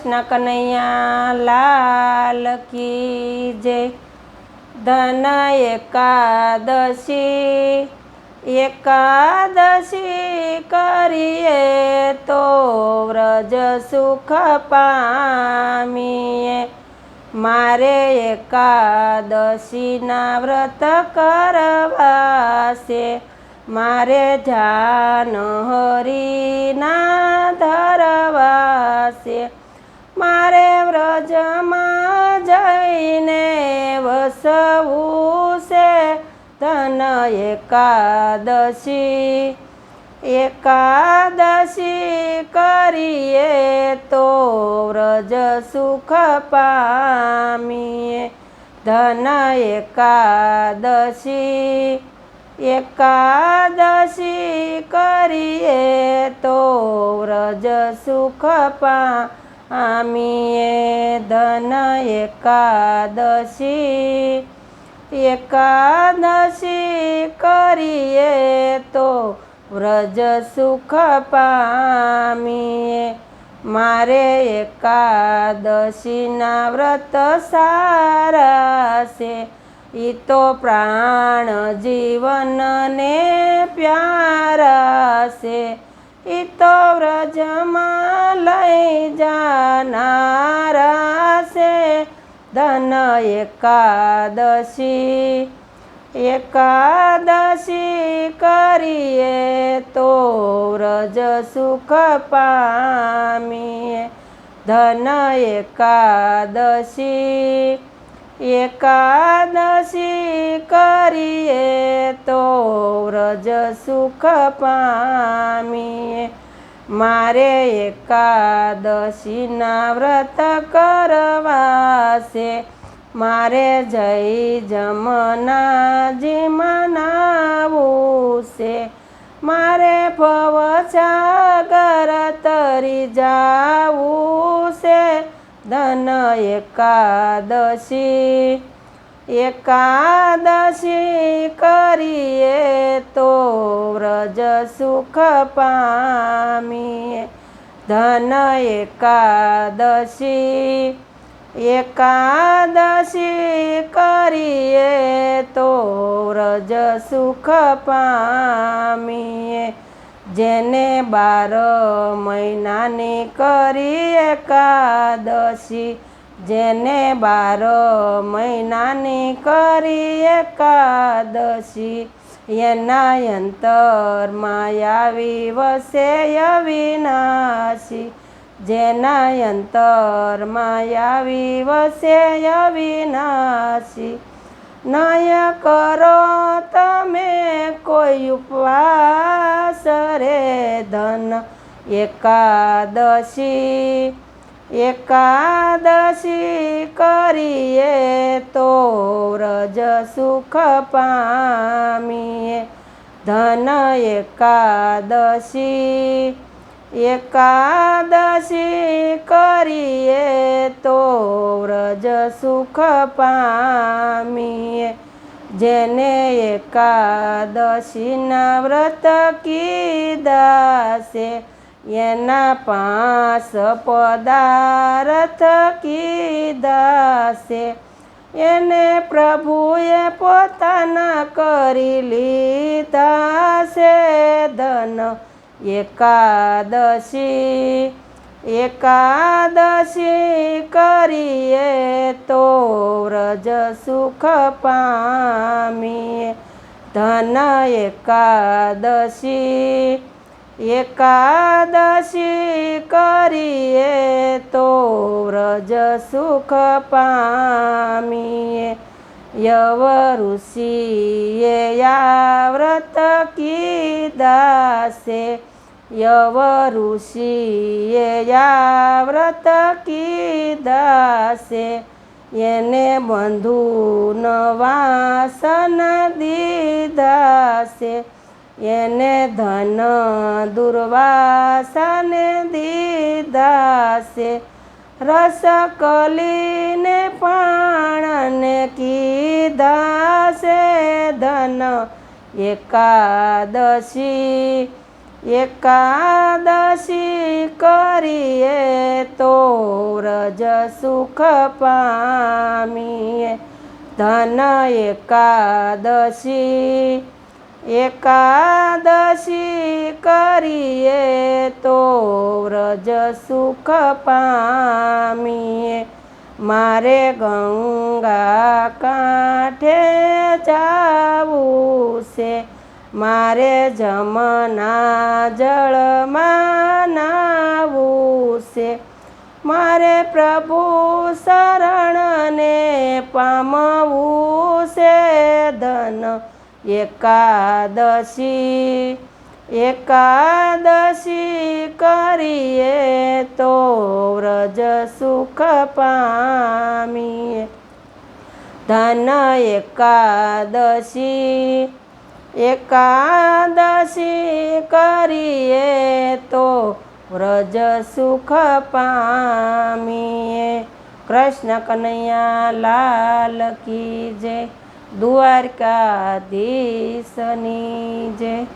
કૃષ્ણ કનૈયા લાલ કી જય. ધન એકાદશી એકાદશી કરીએ તો વ્રજ સુખ પામીએ. મારે એકાદશીના વ્રત કરવા છે મારે જાન હરિના ધરવા જઈને વસવું છે તન એકાદશી. એકાદશી કરીએ તો વ્રજ સુખ પામીએ. ધન એકાદશી. એકાદશી કરીએ તો વ્રજ સુખ પામીએ ધન એકાદશી એકાદશી કરીએ તો વ્રજ સુખ પામીએ. મારે એકાદશીના વ્રત સારા છે ઈ તો પ્રાણ જીવનને પ્યારા છે તો વ્રજમાં લઈ જાનારા છે. ધન એકાદશી એકાદશી કરીએ તો વ્રજ સુખ પામીએ. ધન એકાદશી એકાદશી કરીએ તો વ્રજ સુખ પામીએ. મારે એકાદશીના વ્રત કરવા છે મારે જય જમનાજી મનાવું છે મારે ભવ સાગર તરી જાવું છે ધન એકાદશી એકાદશી કરીએ તો વ્રજ સુખ પામીએ. ધન એકાદશી એકાદશી કરીએ તો વ્રજ સુખ પામીએ. જેને બાર મહિનાની કરી એકાદશી જેને બાર મહિનાની કરી એકાદશી, એના અંતરમાં આવી વસે અવિનાશી. જેના અંતરમાં આવી વસે અવિનાશી. નય કરો તમે કોઈ ઉપવાસ રે ધન એકાદશી. એકાદશી કરીએ તો વ્રજ સુખ પામીએ. ધન એકાદશી એકાદશી કરીએ તો વ્રજ સુખ પામીએ. જેને એકાદશીના વ્રત કીધા છે એના પાંચ પદાર્થ કીધા છે એને પ્રભુએ પોતાના કરી લીધા છે ધન. એકાદશી એકાદશી કરીએ તો વ્રજ સુખ પામીએ. ધન એકાદશી એકાદશી કરીએ તો વ્રજ સુખ પામીએ. યવ ઋષિએ વ્રત છે યવ ઋષિએ વ્રત છે એને બંધુ નવાસન છે એને ધન દુર્વાસાને દીધા છે રસ કલીને પાણને કીધા ધન. એકાદશી એકાદશી કરીએ તો રજ સુખ પામીએ. ધન એકાદશી એકાદશી કરીએ તો વ્રજ સુખ પામીએ. મારે ગંગા કાંઠે જાવું છે. મારે જમના જળમાં નાવું છે. મારે પ્રભુ શરણને પામવું છે ધન. એકાદશી એકાદશી કરીએ તો વ્રજ સુખ પામીએ. ધન એકાદશી એકાદશી કરીએ તો વ્રજ સુખ પામીએ. કૃષ્ણ કનૈયા લાલ કી જય. દ્વારકાધીશની જય.